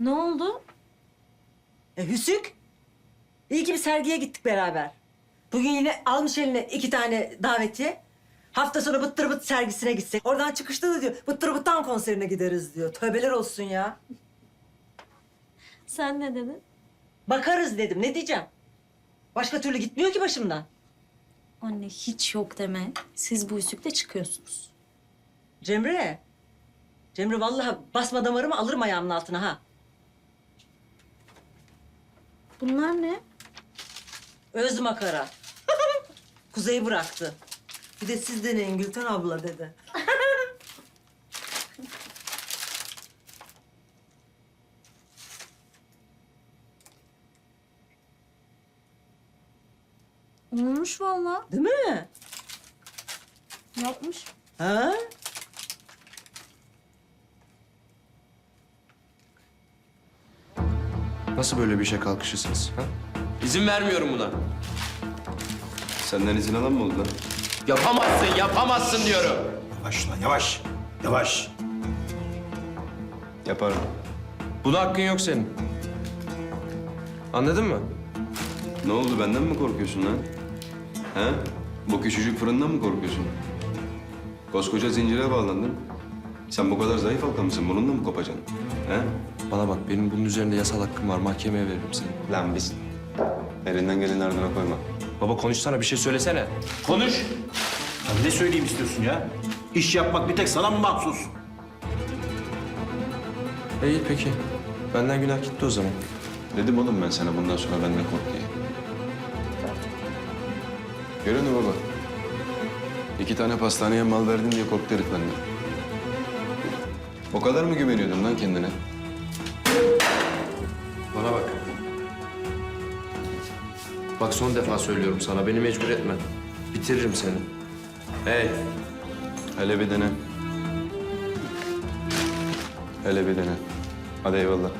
Ne oldu? E, Hüsük. İyi ki bir sergiye gittik beraber. Bugün yine almış eline iki tane davetiye. Hafta sonu Bıttır Bıt sergisine gitsek. Oradan çıkışta da diyor Bıttır Bıttan konserine gideriz diyor. Tövbeler olsun ya. Sen ne dedin? Bakarız dedim. Ne diyeceğim? Başka türlü gitmiyor ki başımdan. Anne hiç yok deme. Siz bu üsükle çıkıyorsunuz. Cemre. Cemre vallahi basma damarımı alırım ayağımın altına ha. Bunlar ne? Öz makara. Kuzey bıraktı. Bir de siz deneyin Gülten abla dedi. Olmuş vallahi. Değil mi? Yapmış. Ha? Nasıl böyle bir işe kalkışırsınız? Ha? İzin vermiyorum buna. Senden izin alan mı oldu lan? Yapamazsın, yapamazsın diyorum. Yavaş lan yavaş. Yavaş. Yaparım. Buna hakkın yok senin. Anladın mı? Ne oldu benden mi korkuyorsun lan? He? Bu küçücük fırından mı korkuyorsun? Koskoca zincire bağlandın. Sen bu kadar zayıf halka mısın? Bununla mı kopacaksın? He? Bana bak, benim bunun üzerinde yasal hakkım var. Mahkemeye veririm seni. Lan biz. Elinden geleni ardına koyma. Baba konuşsana, bir şey söylesene. Konuş. Ya ne söyleyeyim istiyorsun ya? İş yapmak bir tek sana mı mahsus? İyi peki. Benden günah gitti o zaman. Dedim oğlum ben sana bundan sonra benden kork diye. Musun baba? İki tane pastaneye mal verdin diye korktu herif benden. O kadar mı güveniyordun lan kendine? Bana bak. Bak son defa söylüyorum sana, beni mecbur etme. Bitiririm seni. Hey, Hele bir dene. Hele bir dene. Hadi eyvallah.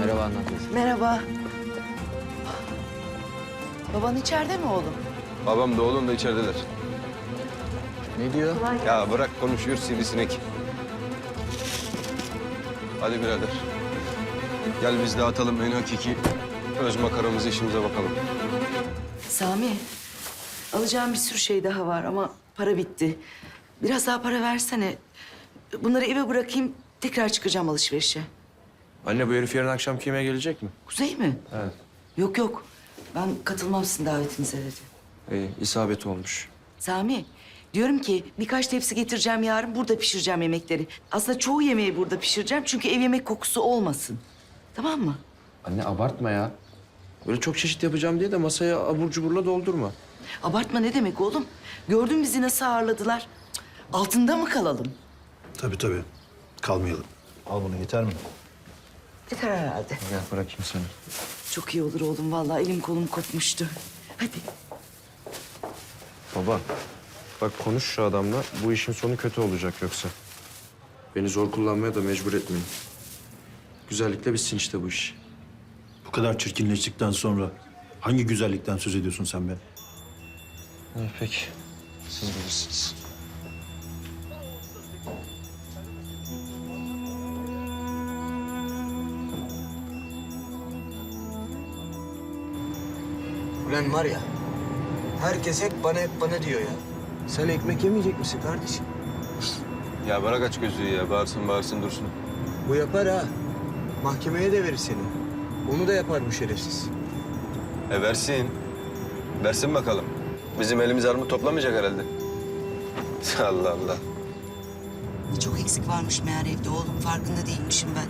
merhaba anlatıyorsun. Merhaba. Baban içeride mi oğlum? Babam da oğlum da içerideler. Ne diyor? Ya bırak konuşuyor sivrisinek. Hadi birader. Gel biz de atalım en hakiki öz makaramızı işimize bakalım. Sami, alacağım bir sürü şey daha var ama para bitti. Biraz daha para versene. Bunları eve bırakayım, tekrar çıkacağım alışverişe. Anne bu herif yarın akşam kime gelecek mi? Kuzey mi? Evet. Yok yok, ben katılmam sizin davetinize dedi. İyi, isabet olmuş. Sami, diyorum ki birkaç tepsi getireceğim yarın, burada pişireceğim yemekleri. Aslında çoğu yemeği burada pişireceğim çünkü ev yemek kokusu olmasın. Tamam mı? Anne abartma ya. Böyle çok çeşit yapacağım diye de masaya abur cuburla doldurma. Abartma ne demek oğlum? Gördün bizi nasıl ağırladılar. Cık, Altında mı kalalım? Tabii tabii. Kalmayalım. Al bunu yeter mi? Yeter herhalde. Gel bırakayım seni. Çok iyi olur oğlum vallahi elim kolum kopmuştu. Hadi. Baba, bak konuş şu adamla. Bu işin sonu kötü olacak yoksa. Beni zor kullanmaya da mecbur etmeyin. Güzellikle bitsin işte bu iş. Bu kadar çirkinleştikten sonra hangi güzellikten söz ediyorsun sen be? İyi peki. Siz bilirsiniz. Ulan var ya, herkes hep bana hep bana diyor ya. Sen ekmek yemeyecek misin kardeşim? Ya bırak aç gözlüğü ya. Bağırsın bağırsın dursun. Bu yapar ha. Mahkemeye de verir seni. Onu da yapar bu şerefsiz. E versin. Versin bakalım. Bizim elimiz armut toplamayacak herhalde. Allah Allah. Çok eksik varmış meğer evde oğlum. Farkında değilmişim ben.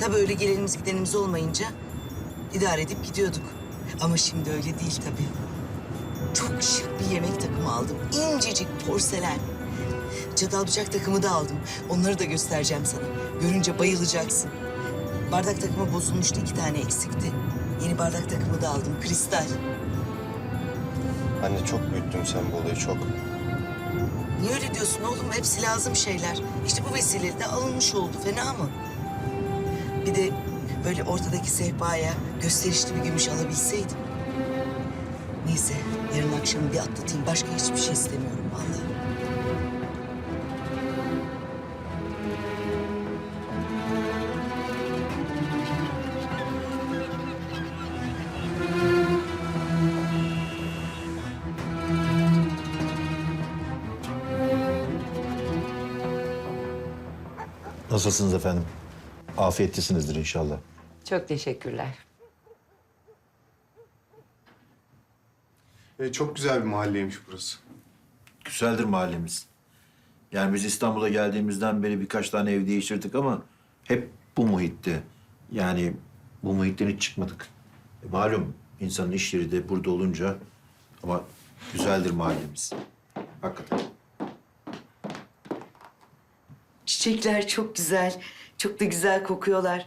Tabii öyle gelenimiz gidenimiz olmayınca idare edip gidiyorduk. Ama şimdi öyle değil tabii. Çok şık bir yemek takımı aldım. İncecik porselen. Çatal bıçak takımı da aldım. Onları da göstereceğim sana. Görünce bayılacaksın. Bardak takımı bozulmuştu. iki tane eksikti. Yeni bardak takımı da aldım. Kristal. Anne çok büyüttün sen bu olayı çok. Niye öyle diyorsun oğlum? Hepsi lazım şeyler. İşte bu vesileyle de alınmış oldu. Fena mı? Bir de böyle ortadaki sehpaya gösterişli bir gümüş alabilseydim. akşamı bir atlatayım. Başka hiçbir şey istemiyorum vallahi. Nasılsınız efendim? Afiyetlisinizdir inşallah. Çok teşekkürler. E, çok güzel bir mahalleymiş burası. Güzeldir mahallemiz. Yani biz İstanbul'a geldiğimizden beri birkaç tane ev değiştirdik ama hep bu muhitte. Yani bu muhitten hiç çıkmadık. E, malum insanın iş yeri de burada olunca ama güzeldir mahallemiz. Hakikaten. Çiçekler çok güzel. Çok da güzel kokuyorlar.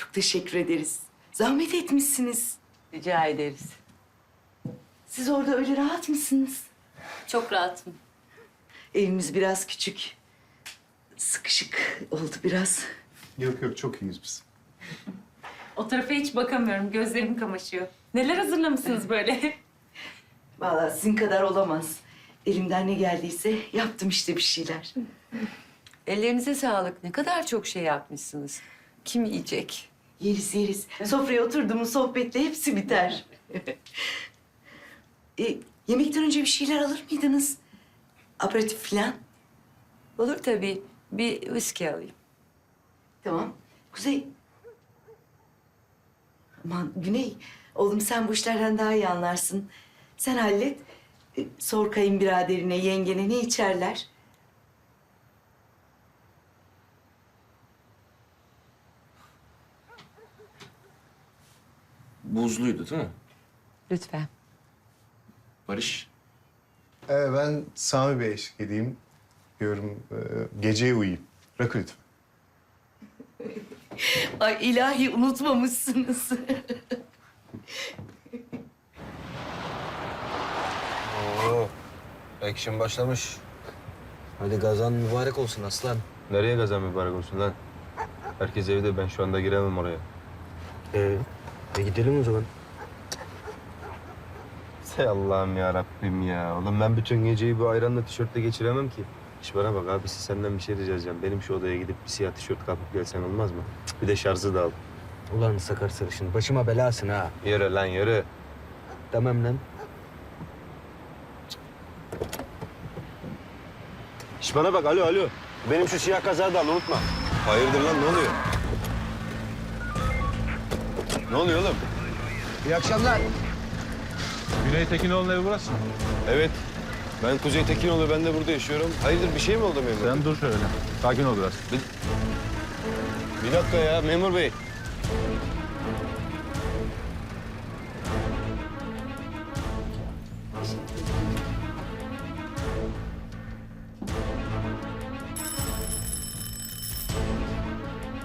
Çok teşekkür ederiz. Zahmet etmişsiniz. Rica ederiz. Siz orada öyle rahat mısınız? Çok rahatım. Evimiz biraz küçük. Sıkışık oldu biraz. Yok yok çok iyiyiz biz. O tarafa hiç bakamıyorum. Gözlerim kamaşıyor. Neler hazırlamışsınız böyle? Vallahi sizin kadar olamaz. Elimden ne geldiyse yaptım işte bir şeyler. Ellerinize sağlık. Ne kadar çok şey yapmışsınız. Kim yiyecek? Yeriz yeriz. Sofraya oturduğumuz sohbetle hepsi biter. e, yemekten önce bir şeyler alır mıydınız? Aperatif falan. Olur tabii. Bir viski alayım. Tamam. Kuzey. Aman Güney. Oğlum sen bu işlerden daha iyi anlarsın. Sen hallet. E, sor kayınbiraderine, yengene ne içerler? Buzluydu değil mi? Lütfen. Barış. E, ben Sami Bey'e eşlik edeyim. Diyorum e, geceye uyuyayım. Rakı lütfen. Ay ilahi unutmamışsınız. Oo, action başlamış. Hadi gazan mübarek olsun aslan. Nereye kazan mübarek olsun lan? Herkes evde ben şu anda giremem oraya. Ee, e gidelim o zaman. Ey Allah'ım ya Rabbim ya. Oğlum ben bütün geceyi bu ayranla tişörtle geçiremem ki. İş bana bak abisi senden bir şey rica edeceğim. Benim şu odaya gidip bir siyah tişört kapıp gelsen olmaz mı? Bir de şarjı da al. Ulan sakar sarışın başıma belasın ha. Yürü lan yürü. Tamam lan. İş bana bak alo alo. Benim şu siyah kazağı da al unutma. Hayırdır lan ne oluyor? Ne oluyor oğlum? İyi akşamlar. Güney Tekinoğlu'nun evi burası. Evet. Ben Kuzey Tekinoğlu, ben de burada yaşıyorum. Hayırdır bir şey mi oldu memur? Sen dur şöyle. Sakin ol biraz. Bir dakika ya memur bey.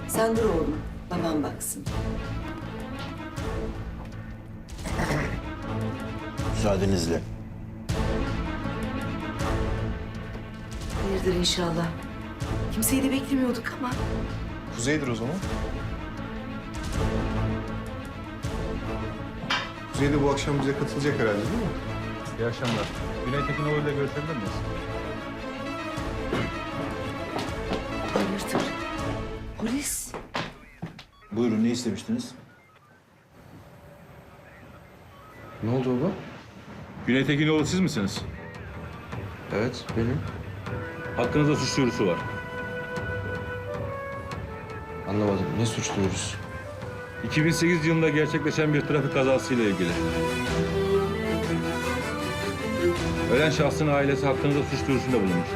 Sen dur oğlum. Babam baksın. Müsaadenizle. Hayırdır inşallah. Kimseyi de beklemiyorduk ama. Kuzey'dir o zaman. Kuzey de bu akşam bize katılacak herhalde değil mi? İyi akşamlar. Güney Tekinoğlu ile görüşebilir miyiz? Hayırdır? Polis. Buyurun ne istemiştiniz? Ne oldu baba? Güney Tekinoğlu siz misiniz? Evet benim. Hakkınızda suç duyurusu var. Anlamadım. Ne suçluyoruz? 2008 yılında gerçekleşen bir trafik kazasıyla ilgili. Ölen şahsın ailesi hakkınızda suç duyurusunda bulunmuş.